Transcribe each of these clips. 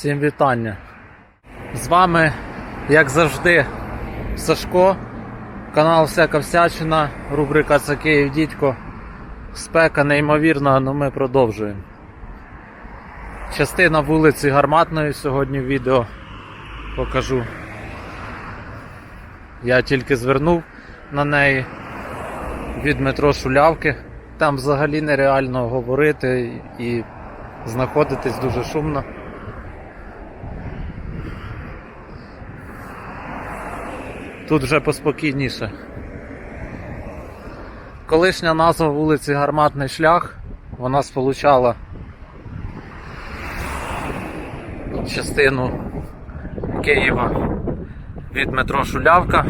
Всім вітання. З вами, як завжди, Сашко, канал Всяка Всячина, рубрика Це Київ Дідько. Спека неймовірна, але ми продовжуємо. Частина вулиці Гарматної сьогодні в відео покажу. Я тільки звернув на неї від метро Шулявки. Там взагалі нереально говорити і знаходитись дуже шумно. Тут вже поспокійніше. Колишня назва вулиці Гарматний шлях, вона сполучала частину Києва від метро Шулявка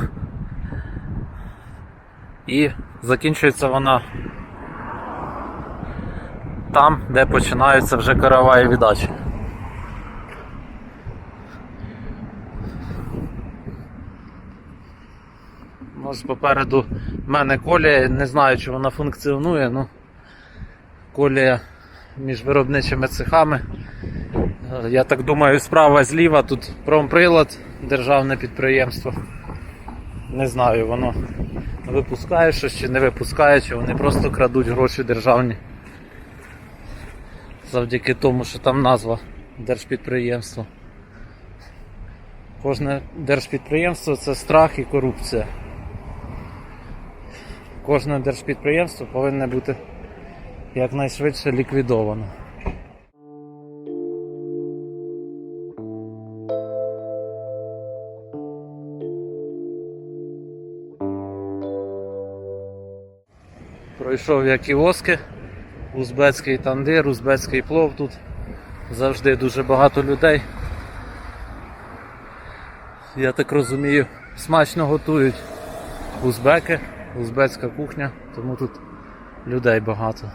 і закінчується вона там, де починаються вже караваєві дачі. Ось попереду в мене колія, не знаю, чи вона функціонує, ну колія між виробничими цехами. Е, Я так думаю, справа зліва тут промприлад, державне підприємство. Не знаю, воно випускає щось чи не випускає, чи вони просто крадуть гроші державні. Завдяки тому, що там назва держпідприємства. Кожне держпідприємство це страх і корупція. Кожне держпідприємство повинне бути якнайшвидше ліквідовано. Пройшов я кіоски, узбецький тандир, узбецький плов тут. Завжди дуже багато людей. Я так розумію, смачно готують узбеки, узбецька кухня, тому тут людей багато.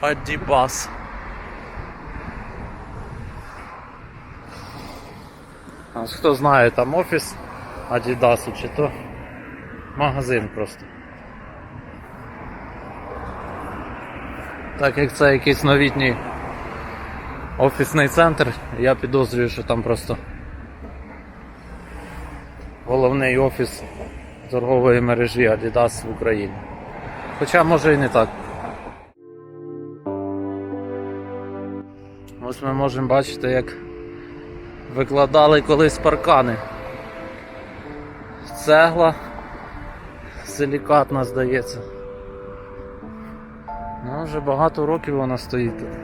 Адібас. Хто знає там офіс Адідасу чи то магазин просто. Так як це якийсь новітній офісний центр, я підозрюю, що там просто головний офіс торгової мережі Adidas в Україні. Хоча може і не так. Ось ми можемо бачити, як викладали колись паркани. Цегла силікатна, здається. Ну, вже багато років вона стоїть тут.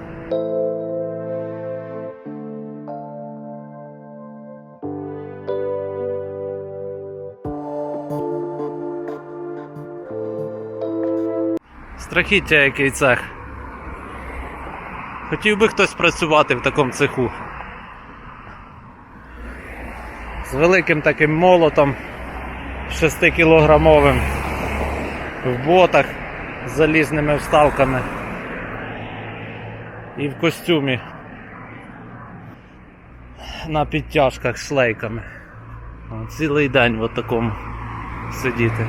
Страхіття який цех. Хотів би хтось працювати в такому цеху. З великим таким молотом 6-кілограмовим в ботах з залізними вставками і в костюмі на підтяжках з шлейками. Цілий день в такому сидіти.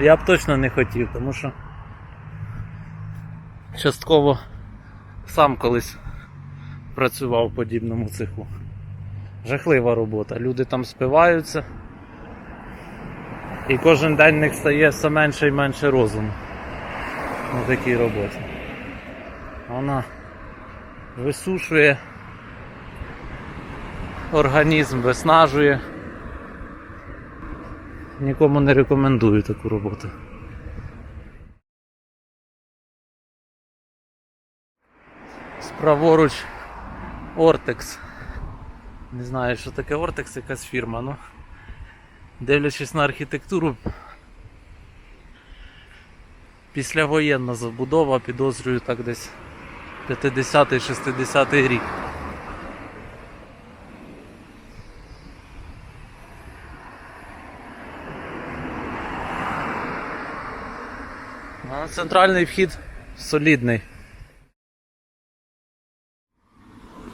Я б точно не хотів, тому що частково сам колись працював в подібному цеху. Жахлива робота. Люди там спиваються. І кожен день в них стає все менше і менше розуму на такій роботі. Вона висушує організм, виснажує. Нікому не рекомендую таку роботу. Справоруч Ортекс. Не знаю, що таке Ортекс, якась фірма, ну дивлячись на архітектуру, післявоєнна забудова, підозрюю так десь 50-60 рік. А центральний вхід солідний.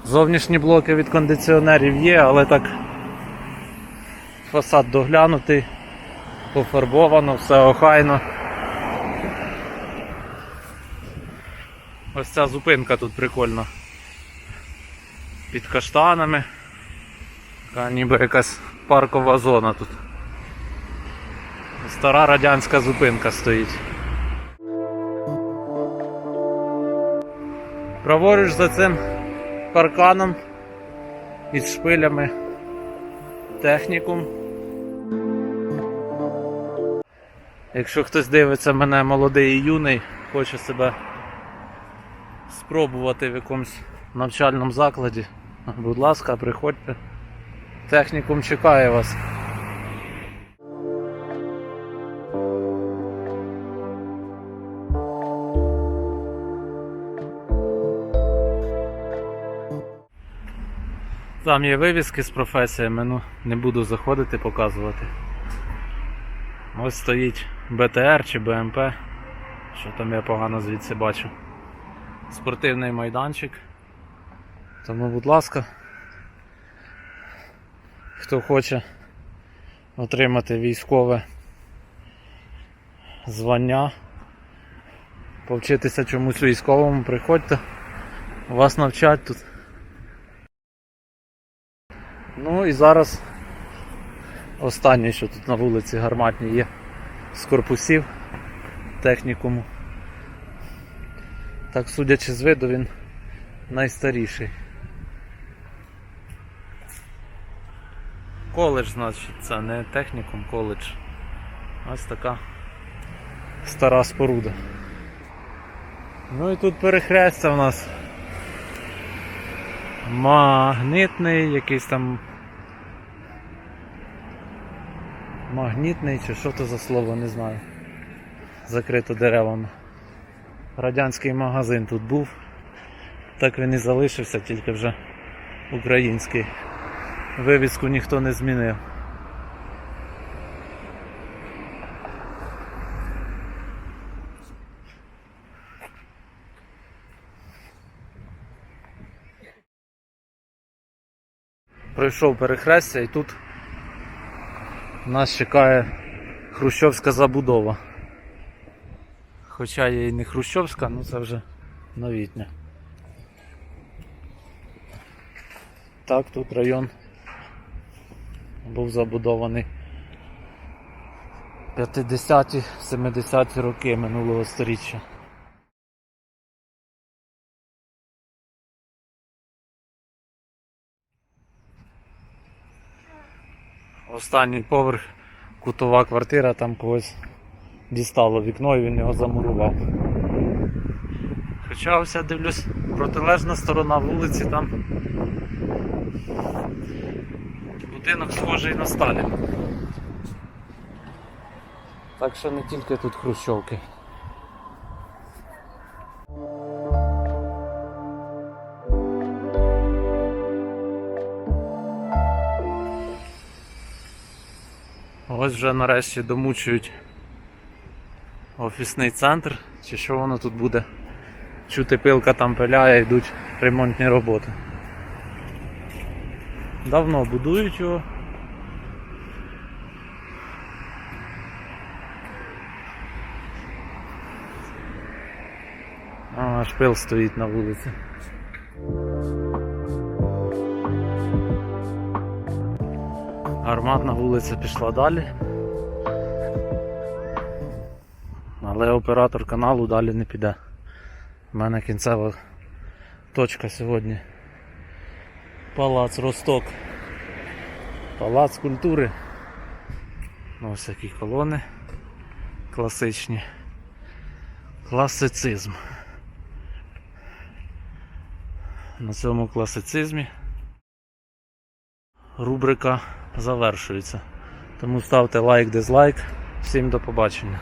Зовнішні блоки від кондиціонерів є, але так фасад доглянутий, пофарбовано, все охайно. Ось ця зупинка тут прикольна. Під каштанами. Така ніби якась паркова зона тут. Стара радянська зупинка стоїть. Праворуч за цим парканом із шпилями технікум. Якщо хтось дивиться мене молодий і юний, хоче себе спробувати в якомусь навчальному закладі, будь ласка, приходьте. Технікум чекає вас. Там є вивіски з професіями, ну не буду заходити показувати. Ось стоїть БТР чи БМП. Що там я погано звідси бачу. Спортивний майданчик. Тому, будь ласка, хто хоче отримати військове звання, повчитися чомусь військовому, приходьте, вас навчать тут. Ну і зараз останнє, що тут на вулиці гарматні є з корпусів технікуму. Так судячи з виду, він найстаріший. Коледж, значить, це не технікум, коледж. Ось така стара споруда. Ну і тут перехрестя в нас магнитний, якийсь там магнітний чи що то за слово, не знаю. Закрито деревами. Радянський магазин тут був. Так він і залишився, тільки вже український. Вивіску ніхто не змінив. Пройшов перехрестя і тут нас чекає хрущовська забудова. Хоча є і не хрущовська, ну це вже новітня. Так, тут район був забудований 50-ті, 70-ті роки минулого століття. Останній поверх, кутова квартира, там когось дістало вікно і він його замурував. Хоча ось я дивлюсь, протилежна сторона вулиці там будинок схожий на Сталін. Так що не тільки тут хрущовки. Ось вже нарешті домучують офісний центр, чи що воно тут буде. Чути пилка там пиляє, йдуть ремонтні роботи. Давно будують його. А, шпил стоїть на вулиці. Арматна вулиця пішла далі. Але оператор каналу далі не піде. У мене кінцева точка сьогодні. Палац Росток. Палац культури. Ну, Ось такі колони класичні. Класицизм. На цьому класицизмі рубрика завершується. Тому ставте лайк, дизлайк. Всім до побачення.